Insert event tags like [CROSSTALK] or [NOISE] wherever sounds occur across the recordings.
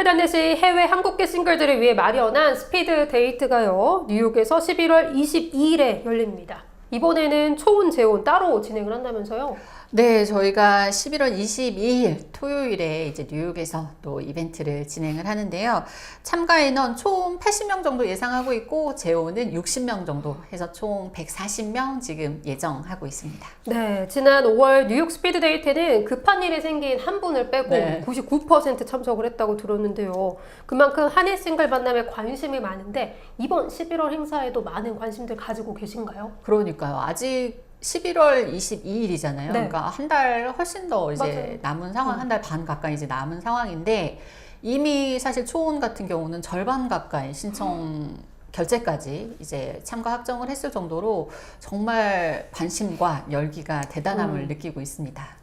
커플단넷이 해외 한국계 싱글들을 위해 마련한 스피드 데이트가요. 뉴욕에서 11월 22일에 열립니다. 이번에는 초혼 재혼 따로 진행을 한다면서요? 네, 저희가 11월 22일 토요일에 이제 뉴욕에서 또 이벤트를 진행을 하는데요. 참가 인원 총 80명 정도 예상하고 있고 재혼은 60명 정도 해서 총 140명 지금 예정하고 있습니다. 네, 지난 5월 뉴욕 스피드 데이트는 급한 일이 생긴 한 분을 빼고 네. 99% 참석을 했다고 들었는데요. 그만큼 한일 싱글 만남에 관심이 많은데 이번 11월 행사에도 많은 관심들 가지고 계신가요? 그러니까요. 아직 11월 22일이잖아요. 네. 그러니까 한 달 훨씬 더 이제 맞아요. 남은 상황, 음. 한달 반 가까이 이제 남은 상황인데 이미 사실 초혼 같은 경우는 절반 가까이 신청 결제까지 이제 참가 확정을 했을 정도로 정말 관심과 열기가 대단함을 음. 느끼고 있습니다.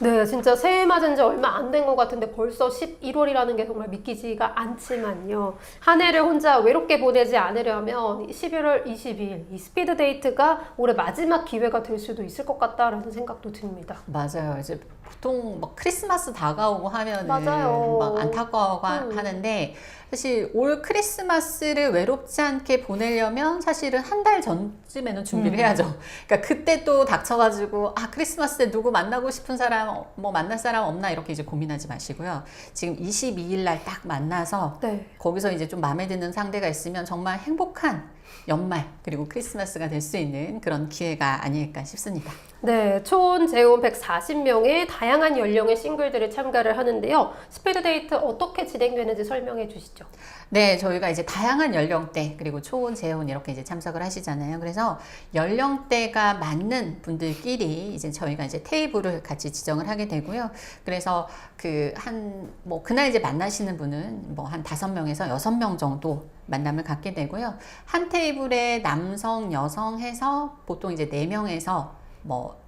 네, 진짜 새해 맞은 지 얼마 안 된 것 같은데 벌써 11월이라는 게 정말 믿기지가 않지만요. 한 해를 혼자 외롭게 보내지 않으려면 11월 22일 이 스피드 데이트가 올해 마지막 기회가 될 수도 있을 것 같다라는 생각도 듭니다. 맞아요. 이제 보통 막 크리스마스 다가오고 하면은 맞아요. 막 안타까워 음. 하는데 사실 올 크리스마스를 외롭지 않게 보내려면 사실은 한 달 전쯤에는 준비를 음. 해야죠. 그러니까 그때 또 닥쳐가지고 아 크리스마스 때 누구 만나고 싶은 사람 어, 뭐 만날 사람 없나 이렇게 이제 고민하지 마시고요. 지금 22일 날 딱 만나서 네. 거기서 이제 좀 마음에 드는 상대가 있으면 정말 행복한 연말 그리고 크리스마스가 될 수 있는 그런 기회가 아닐까 싶습니다. 네, 초혼, 재혼 140명의 다양한 연령의 싱글들이 참가를 하는데요. 스피드 데이트 어떻게 진행되는지 설명해 주시죠. 네, 저희가 이제 다양한 연령대 그리고 초혼, 재혼 이렇게 이제 참석을 하시잖아요. 그래서 연령대가 맞는 분들끼리 이제 저희가 이제 테이블을 같이 지정을 하게 되고요. 그래서 그 한 뭐 그날 이제 만나시는 분은 뭐 한 다섯 명에서 여섯 명 정도 만남을 갖게 되고요. 한 테이블에 남성, 여성 해서 보통 이제 네 명에서 뭐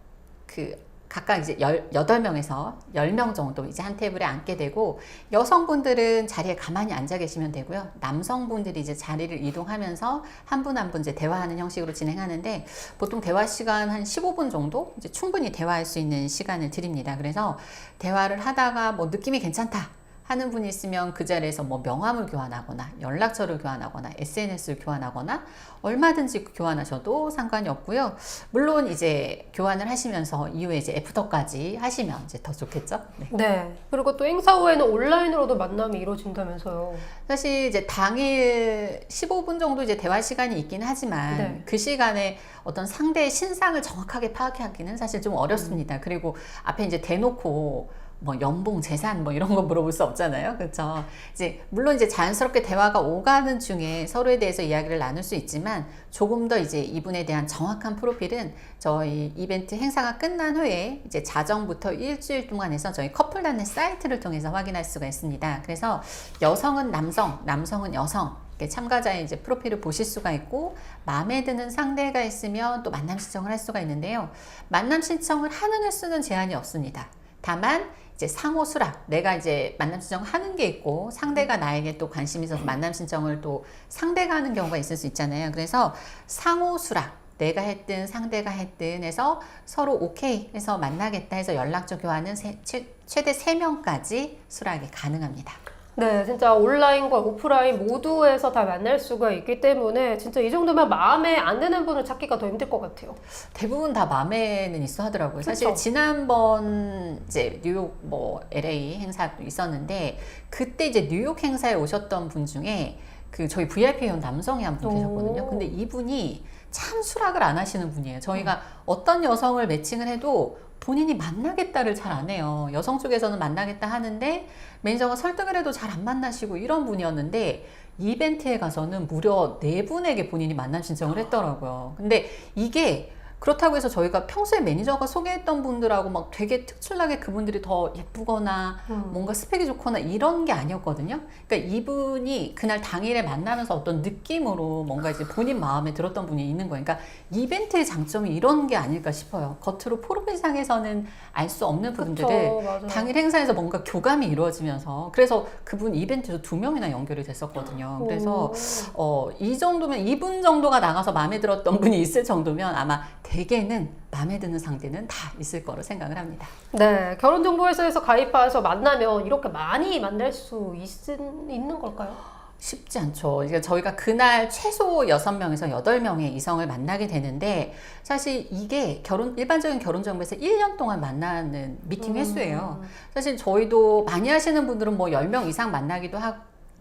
그 각각 이제 열, 여덟 명에서 열명 정도 이제 한 테이블에 앉게 되고 여성분들은 자리에 가만히 앉아 계시면 되고요. 남성분들이 이제 자리를 이동하면서 한 분한분 이제 대화하는 형식으로 진행하는데 보통 대화 시간 한 15분 정도 이제 충분히 대화할 수 있는 시간을 드립니다. 그래서 대화를 하다가 뭐 느낌이 괜찮다. 하는 분이 있으면 그 자리에서 뭐 명함을 교환하거나 연락처를 교환하거나 SNS를 교환하거나 얼마든지 교환하셔도 상관이 없고요. 물론 이제 교환을 하시면서 이후에 이제 애프터까지 하시면 이제 더 좋겠죠. 네. 네. 그리고 또 행사 후에는 온라인으로도 만남이 이루어진다면서요. 사실 이제 당일 15분 정도 이제 대화 시간이 있긴 하지만 네. 그 시간에 어떤 상대의 신상을 정확하게 파악하기는 사실 좀 어렵습니다. 그리고 앞에 이제 대놓고 뭐 연봉, 재산 뭐 이런 거 물어볼 수 없잖아요. 그렇죠? 이제 물론 이제 자연스럽게 대화가 오가는 중에 서로에 대해서 이야기를 나눌 수 있지만 조금 더 이제 이분에 대한 정확한 프로필은 저희 이벤트 행사가 끝난 후에 이제 자정부터 일주일 동안 해서 저희 커플단의 사이트를 통해서 확인할 수가 있습니다. 그래서 여성은 남성, 남성은 여성 참가자의 이제 프로필을 보실 수가 있고 마음에 드는 상대가 있으면 또 만남 신청을 할 수가 있는데요. 만남 신청을 하는 횟수는 제한이 없습니다. 다만 이제 상호 수락 내가 이제 만남 신청을 하는 게 있고 상대가 나에게 또 관심이 있어서 만남 신청을 또 상대가 하는 경우가 있을 수 있잖아요. 그래서 상호 수락 내가 했든 상대가 했든 해서 서로 오케이 해서 만나겠다 해서 연락처 교환은 세- 최, 최대 3명까지 수락이 가능합니다. 네, 진짜 온라인과 오프라인 모두에서 다 만날 수가 있기 때문에 진짜 이 정도면 마음에 안 드는 분을 찾기가 더 힘들 것 같아요. 대부분 다 마음에는 있어 하더라고요. 사실 그쵸. 지난번 이제 뉴욕 뭐 LA 행사도 있었는데 그때 이제 뉴욕 행사에 오셨던 분 중에 그 저희 VIP 회원 남성이 한분 오. 계셨거든요. 근데 이분이 참 수락을 안 하시는 분이에요. 저희가 어떤 여성을 매칭을 해도 본인이 만나겠다를 잘 안 해요. 여성 쪽에서는 만나겠다 하는데 매니저가 설득을 해도 잘 안 만나시고 이런 분이었는데 이벤트에 가서는 무려 네 분에게 본인이 만남 신청을 했더라고요. 근데 이게 그렇다고 해서 저희가 평소에 매니저가 소개했던 분들하고 막 되게 특출나게 그분들이 더 예쁘거나 음. 뭔가 스펙이 좋거나 이런 게 아니었거든요. 그러니까 이분이 그날 당일에 만나면서 어떤 느낌으로 뭔가 이제 본인 마음에 들었던 분이 있는 거예요. 그러니까 이벤트의 장점이 이런 게 아닐까 싶어요. 겉으로 프로필상에서는 알 수 없는 부분들을 그쵸. 당일 행사에서 뭔가 교감이 이루어지면서 그래서 그분 이벤트에서 두 명이나 연결이 됐었거든요. 그래서 오. 어, 이 정도면 이분 정도가 나가서 마음에 들었던 분이 있을 정도면 아마 대 개는 마음에 드는 상대는 다 있을 거로 생각을 합니다. 네, 결혼정보회사에서 가입해서 만나면 이렇게 많이 만날 수 있, 있는 걸까요? 쉽지 않죠. 이게 저희가 그날 최소 6명에서 8명의 이성을 만나게 되는데 사실 이게 결혼 일반적인 결혼 정보에서 1년 동안 만나는 미팅 음. 횟수예요. 사실 저희도 많이 하시는 분들은 뭐 10명 이상 만나기도 하,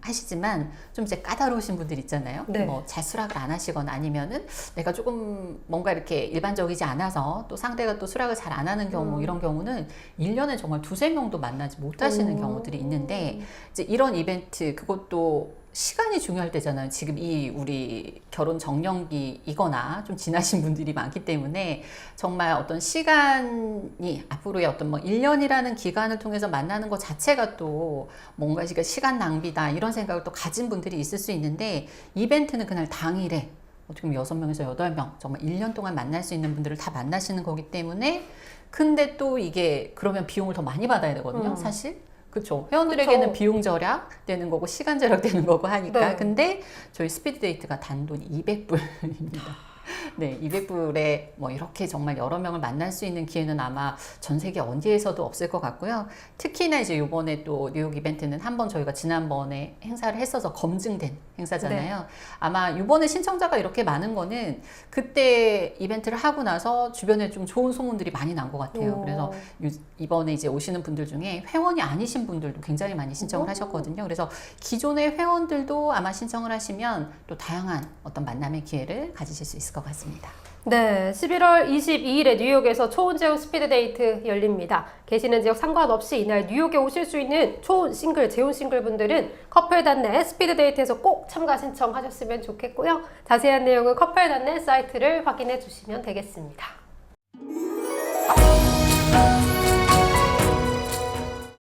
하시지만 좀 이제 까다로우신 분들 있잖아요. 네. 뭐 잘 수락을 안 하시거나 아니면은 내가 조금 뭔가 이렇게 일반적이지 않아서 또 상대가 또 수락을 잘 안 하는 경우 음. 이런 경우는 1년에 정말 두세 명도 만나지 못하시는 오. 경우들이 있는데 이제 이런 이벤트 그것도 시간이 중요할 때잖아요. 지금 이 우리 결혼 정년기이거나 좀 지나신 분들이 많기 때문에 정말 어떤 시간이 앞으로의 어떤 뭐 1년이라는 기간을 통해서 만나는 것 자체가 또 뭔가 시간 낭비다 이런 생각을 또 가진 분들이 있을 수 있는데 이벤트는 그날 당일에 어떻게 보면 6명에서 8명 정말 1년 동안 만날 수 있는 분들을 다 만나시는 거기 때문에 근데 또 이게 그러면 비용을 더 많이 받아야 되거든요. 음. 사실. 그렇죠. 회원들에게는 그쵸. 비용 절약 되는 거고 시간 절약 되는 거고 하니까. 네. 근데 저희 스피드 데이트가 단돈 200불입니다. [LAUGHS] 네, 200불에 뭐 이렇게 정말 여러 명을 만날 수 있는 기회는 아마 전 세계 어디에서도 없을 것 같고요. 특히나 이제 이번에 또 뉴욕 이벤트는 한번 저희가 지난번에 행사를 했어서 검증된 행사잖아요. 네. 아마 이번에 신청자가 이렇게 많은 거는 그때 이벤트를 하고 나서 주변에 좀 좋은 소문들이 많이 난 것 같아요. 오. 그래서 요- 이번에 이제 오시는 분들 중에 회원이 아니신 분들도 굉장히 많이 신청을 오. 하셨거든요. 그래서 기존의 회원들도 아마 신청을 하시면 또 다양한 어떤 만남의 기회를 가지실 수 있을 것 같 습니다. 네, 11월 22일에 뉴욕에서 초혼 재혼 스피드 데이트 열립니다. 계시는 지역 상관없이 이날 뉴욕에 오실 수 있는 초혼 싱글, 재혼 싱글 분들은 커플단넷 스피드 데이트에서 꼭 참가 신청하셨으면 좋겠고요. 자세한 내용은 커플단넷 사이트를 확인해 주시면 되겠습니다.